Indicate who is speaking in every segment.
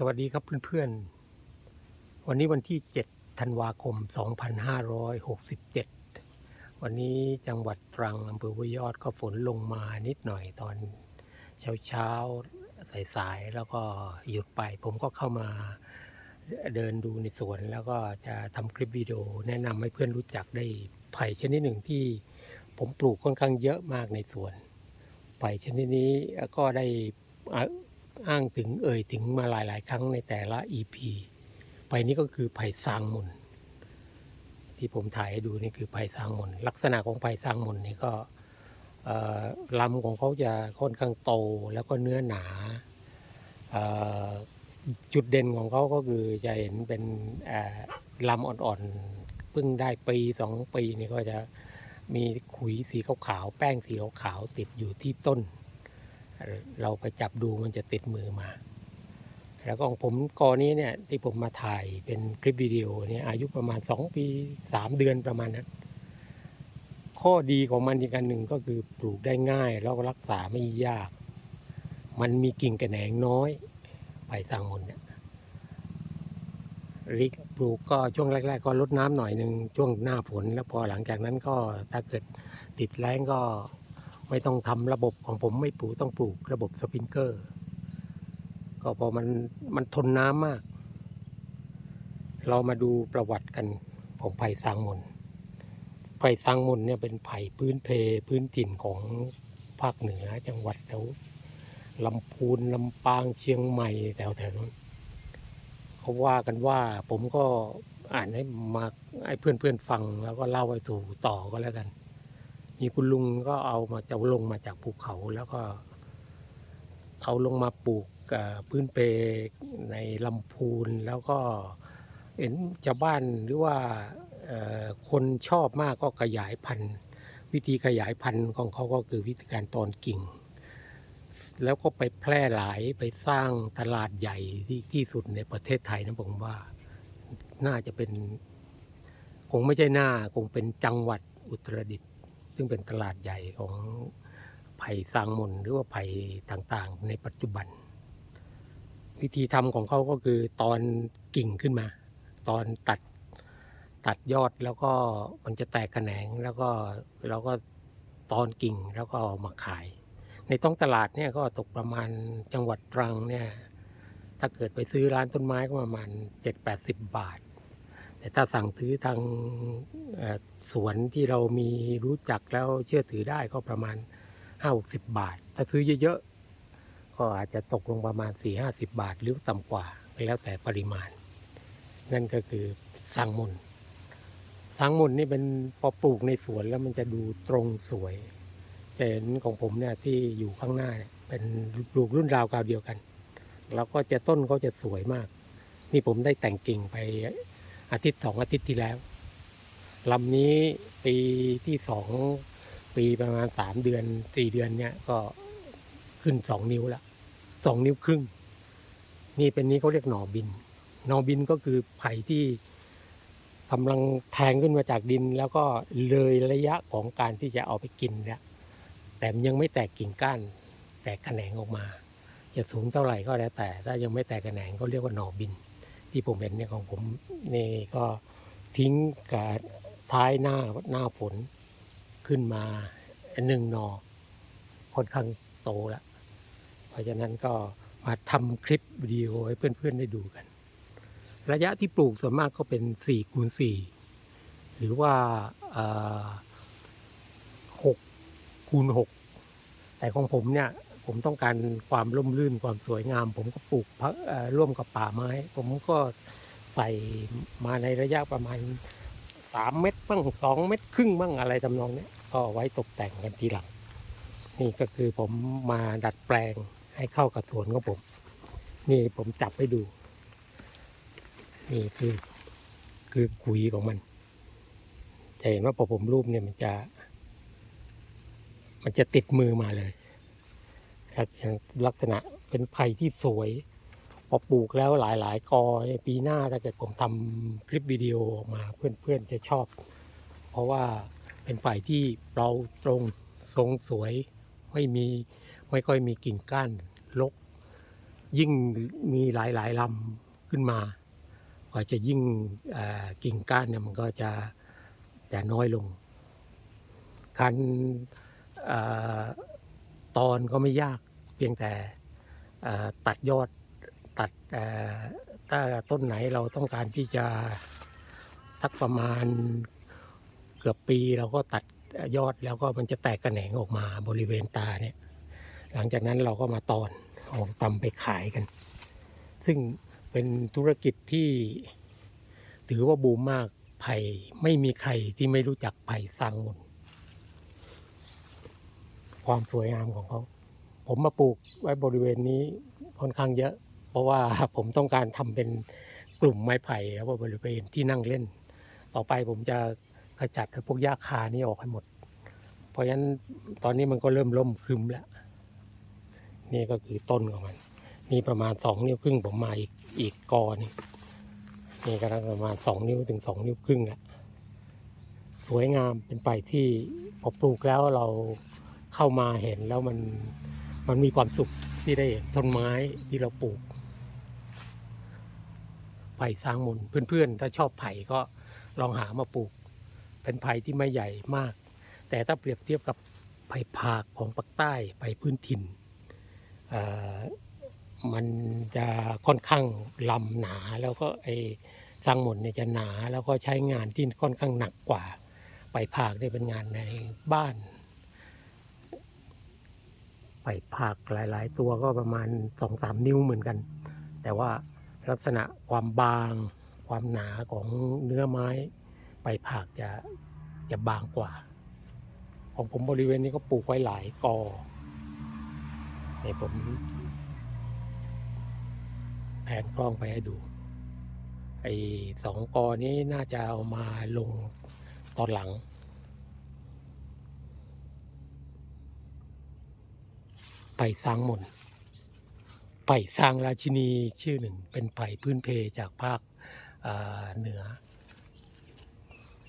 Speaker 1: สวัสดีครับเพื่อนๆ วันนี้วันที่ 7 ธันวาคม 2567 วันนี้จังหวัดตรังอำเภอห้วยยอดก็ฝนลงมานิดหน่อยตอนเช้าๆ สายๆ แล้วก็หยุดไป ผมก็เข้ามาเดินดูในสวน แล้วก็จะทำคลิปวิดีโอแนะนำให้เพื่อนรู้จักได้ไผ่ชนิดหนึ่งที่ผมปลูกค่อนข้างเยอะมากในสวน ไผ่ชนิดนี้ก็ได้ อ้างถึงเอ่ยถึงมาหลาย ๆ ครั้งในแต่ละ EP ไผ่นี้ก็คือไผ่ซางมนที่ผมถ่ายให้ดูนี่คือไผ่ซางมนลักษณะของไผ่ซางมนนี่ก็ลำของเขาจะค่อนข้างโตแล้วก็เนื้อหนา จุดเด่นของเขาก็คือจะเห็นเป็นลำอ่อนๆเพิ่งได้ปีสองปีนี่ก็จะมีขุยสีขาวๆแป้งสีขาวๆติดอยู่ที่ต้น เราไปจับดูมันจะติดมือมา แล้วก็ของผมกอนี้เนี่ยที่ผมมาถ่ายเป็นคลิปวิดีโอเนี่ยอายุประมาณ 2 ปี 3 เดือนประมาณนั้นข้อดีของมันอีกอันหนึ่งก็คือปลูกได้ง่ายแล้วก็รักษาไม่ยาก มันมีกิ่งกระแหนงน้อยไผ่สางมนเนี่ยริกปลูกก็ช่วงแรก ๆ ก็ลดน้ำหน่อยหนึ่งช่วงหน้าฝนแล้วพอหลังจากนั้นก็ถ้าเกิดติดแรงก็ ไม่ต้องทำระบบของผมไม่ปลูกต้องปลูกระบบสปริงเกอร์ ก็เพอมันมันทนน้ำมาก เรามาดูประวัติกันของไผ่สางมนไผ่สางมนเนี่ยเป็นไผ่พื้นเพพื้นถิ่นของภาคเหนือจังหวัดแถวลำพูนลำปางเชียงใหม่แถวแถวนั้นเขาว่ากันว่าผมก็อ่านให้มาให้เพื่อนเพื่อนๆฟังแล้วก็เล่าให้สู่ต่อก็แล้วกัน มีคุณลุงก็เอามาจะลงมาจากภูเขาแล้วก็ เอาลงมาปลูกพื้นเปในลำพูนแล้วก็เห็นชาวบ้านหรือว่าคนชอบมากก็ขยายพันธุ์ วิธีขยายพันธุ์ของเขาก็คือวิธีการตอนกิ่ง แล้วก็ไปแพร่หลายไปสร้างตลาดใหญ่ที่ที่สุดในประเทศไทยนะผมว่าน่าจะเป็น คงไม่ใช่หน้าคงเป็นจังหวัดอุตรดิตถ์ ซึ่งเป็นตลาดใหญ่ของไผ่ซางมนหรือว่าไผ่ต่างๆ ในปัจจุบัน วิธีทำของเขาก็คือตอนกิ่งขึ้นมา ตอนตัดตัดยอดแล้วก็มันจะแตกแขนงแล้วก็เราก็ตอนกิ่งแล้วก็เอามาขาย ในท้องตลาดเนี่ยก็ตกประมาณจังหวัดตรังเนี่ยถ้าเกิดไปซื้อร้านต้นไม้ก็ประมาณ 7-80 บาท แต่ถ้าสั่งซื้อทางสวนที่เรามีรู้จักแล้วเชื่อถือได้ก็ประมาณ5-60 บาท ถ้าซื้อเยอะๆ ก็อาจจะตกลงประมาณ 4-50 บาทหรือต่ำกว่าแล้วแต่ปริมาณ นั่นก็คือสังมุนสังมุนนี่เป็นพอปลูกในสวนแล้วมันจะดูตรงสวยเห็นของผมเนี่ยที่อยู่ข้างหน้าเนี่ยเป็นปลูกรุ่นราวกาวเดียวกัน แล้วก็จะต้นเขาจะสวยมาก นี่ผมได้แต่งกิ่งไป อาทิตย์สองอาทิตย์ที่แล้วลำนี้ปีที่สองปีประมาณสามเดือนสี่เดือนเนี่ยก็ขึ้นสองนิ้วละสองนิ้วครึ่ง นี่เป็นนี้เขาเรียกหน่อบิน หน่อบินก็คือไผ่ที่กำลังแทงขึ้นมาจากดิน แล้วก็เลยระยะของการที่จะเอาไปกินแล้วแต่ยังไม่แตกกิ่งก้าน แตกแขนงออกมา จะสูงเท่าไหร่ก็แล้วแต่ ถ้ายังไม่แตกแขนงก็เรียกว่าหน่อบิน ที่ผมเห็นเนี่ยของผมนี่ก็ทิ้งกับท้ายหน้าหน้าฝนขึ้นมาหนึ่งนอค่อนข้างโตแล้วเพราะฉะนั้นก็มาทำคลิปวิดีโอให้เพื่อนๆได้ดูกัน ระยะที่ปลูกส่วนมากก็เป็น4คูณ4หรือว่า6คูณ6แต่ของผมเนี่ย ผมต้องการความร่มรื่นความสวยงาม ผมก็ปลูกร่วมกับป่าไม้ ผมก็ใส่มาในระยะประมาณสามเมตรบ้างสองเมตรครึ่งบ้างอะไรทำนองเนี้ยก็ไว้ตกแต่งกันทีหลัง นี่ก็คือผมมาดัดแปลงให้เข้ากับสวนของผม นี่ผมจับให้ดู นี่คือคือขุยของมันจะเห็นว่าพอผมรูปเนี่ยมันจะ มันจะติดมือมาเลย ลักษณะเป็นไผ่ที่สวย พอปลูกแล้วหลาย ๆ กอปีหน้าถ้าเกิดผมทำคลิปวิดีโอออกมาเพื่อนๆจะชอบ เพราะว่าเป็นไผ่ที่เราตรงทรงสวยไม่มีไม่ค่อยมีกิ่งก้านรกยิ่งมีหลายๆลำขึ้นมาก็จะยิ่งกิ่งก้านเนี่ยมันก็จะจะน้อยลงการตอนก็ไม่ยาก เพียงแต่ตัดยอดตัดถ้าต้นไหนเราต้องการที่จะสักประมาณเกือบปีเราก็ตัดยอดแล้วก็มันจะแตกกระแหนงออกมาบริเวณตาเนี่ย หลังจากนั้นเราก็มาตอนเอาตำไปขายกัน ซึ่งเป็นธุรกิจที่ถือว่าบูมมากไผ่ไม่มีใครที่ไม่รู้จักไผ่สร้างมนความสวยงามของเขา ผมมาปลูกไว้บริเวณนี้ค่อนข้างเยอะ เพราะว่าผมต้องการทำเป็นกลุ่มไม้ไผ่แล้วบริเวณที่นั่งเล่น ต่อไปผมจะกระจัดพวกหญ้าคานี่ออกให้หมด เพราะฉะนั้นตอนนี้มันก็เริ่มล่มคึมแล้ว นี่ก็คือต้นของมัน นี่ประมาณสองนิ้วครึ่งผมมาอีกอีกกอนี่นี่ก็ประมาณสองนิ้วถึงสองนิ้วครึ่งแหละสวยงามเป็นไปที่พอปลูกแล้วเราเข้ามาเห็นแล้วมัน มันมีความสุขที่ได้เห็นต้นไม้ที่เราปลูกไผ่สร้างมนต์เพื่อนๆ ถ้าชอบไผ่ก็ลองหามาปลูก เป็นไผ่ที่ไม่ใหญ่มาก แต่ถ้าเปรียบเทียบกับไผ่ผากของภาคใต้ไผ่พื้นถิ่นมันจะค่อนข้างลำหนาแล้วก็ไอ้สร้างหมนเนี่ยจะหนาแล้วก็ใช้งานที่ค่อนข้างหนักกว่า ไปผากได้เป็นงานในบ้าน ไปผากหลาย ๆ ตัวก็ประมาณสองสามนิ้วเหมือนกัน แต่ว่าลักษณะความบางความหนาของเนื้อไม้ไปผากจะจะบางกว่า ของผมบริเวณนี้ก็ปลูกไว้หลายกอให้ผมแผนกล้องไปให้ดู ไอ้สองกอนี้น่าจะเอามาลงตอนหลัง ไปสร้างมนต์ไปสร้างราชินีชื่อหนึ่ง เป็นไผ่พื้นเพจากภาคเหนือ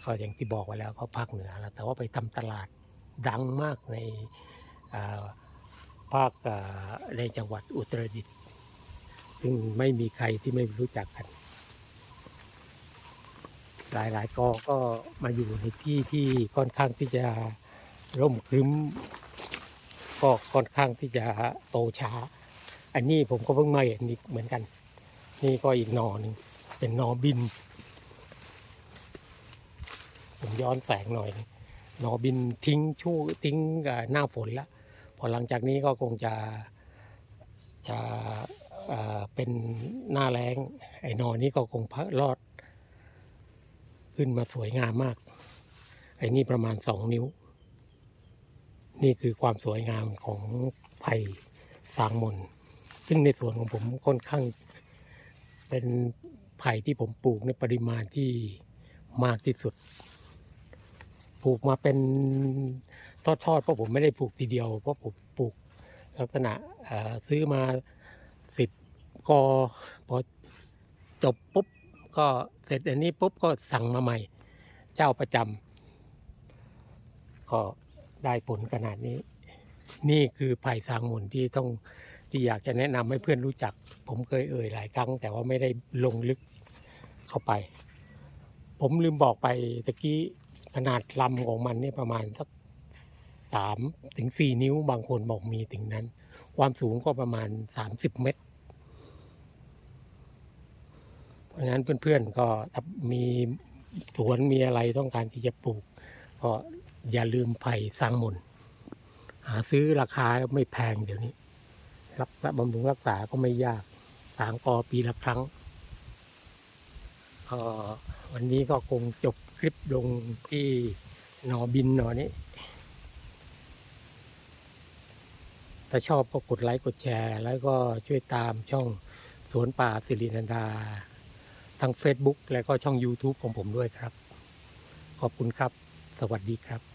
Speaker 1: ก็อย่างที่บอกไว้แล้วก็ภาคเหนือแล้วแต่ว่าไปทำตลาดดังมากในภาคในจังหวัดอุตรดิตถ์ซึ่งไม่มีใครที่ไม่รู้จักกัน หลายๆกอก็มาอยู่ในที่ที่ค่อนข้างที่จะร่มครึ้ม ก็ค่อนข้างที่จะโตช้า อันนี้ผมก็เพิ่งมาเห็นอีกเหมือนกัน นี่ก็อีกหนอหนึ่งเป็นหนอบิน ผมย้อนแสงหน่อยหนอบินทิ้งช่วทิ้งหน้าฝนแล้วพอหลังจากนี้ก็คงจะจะเป็นหน้าแรงไอ้นอนี้ก็คงพักรอด ขึ้นมาสวยงามมาก ไอ้นี่ประมาณสองนิ้ว นี่คือความสวยงามของไผ่สางมน ซึ่งในส่วนของผมค่อนข้าง เป็นไผ่ที่ผมปลูกในปริมาณที่มากที่สุด ปลูกมาเป็นทอดๆเพราะผมไม่ได้ปลูกทีเดียว เพราะผมปลูกลักษณะซื้อมาสิบกอพอจบปุ๊บก็เสร็จอันนี้ปุ๊บก็สั่งมาใหม่ เจ้าประจำก็ ได้ผลขนาดนี้ นี่คือไผ่สางหมุนที่ต้องที่อยากจะแนะนำให้เพื่อนรู้จัก ผมเคยเอ่ยหลายครั้ง แต่ว่าไม่ได้ลงลึกเข้าไป ผมลืมบอกไปตะกี้ขนาดลำของมันเนี่ยประมาณสักสามถึงสี่นิ้วบางคนบอกมีถึงนั้น ความสูงก็ประมาณสามสิบเมตร เพราะฉะนั้นเพื่อนๆก็ถ้ามีสวนมีอะไรต้องการที่จะปลูก ก็ อย่าลืมไผ่สร้างมนต์หาซื้อราคาไม่แพงเดี๋ยวนี้ รักษาบำรุงรักษาก็ไม่ยากสามกอปีละครั้ง วันนี้ก็คงจบคลิปลงที่หนอบินหนอนี้ ถ้าชอบก็กดไลค์กดแชร์ แล้วก็ช่วยตามช่องสวนป่าสิรินันดาทั้ง Facebook และก็ช่อง YouTube ของผมด้วยครับ ขอบคุณครับ สวัสดีครับ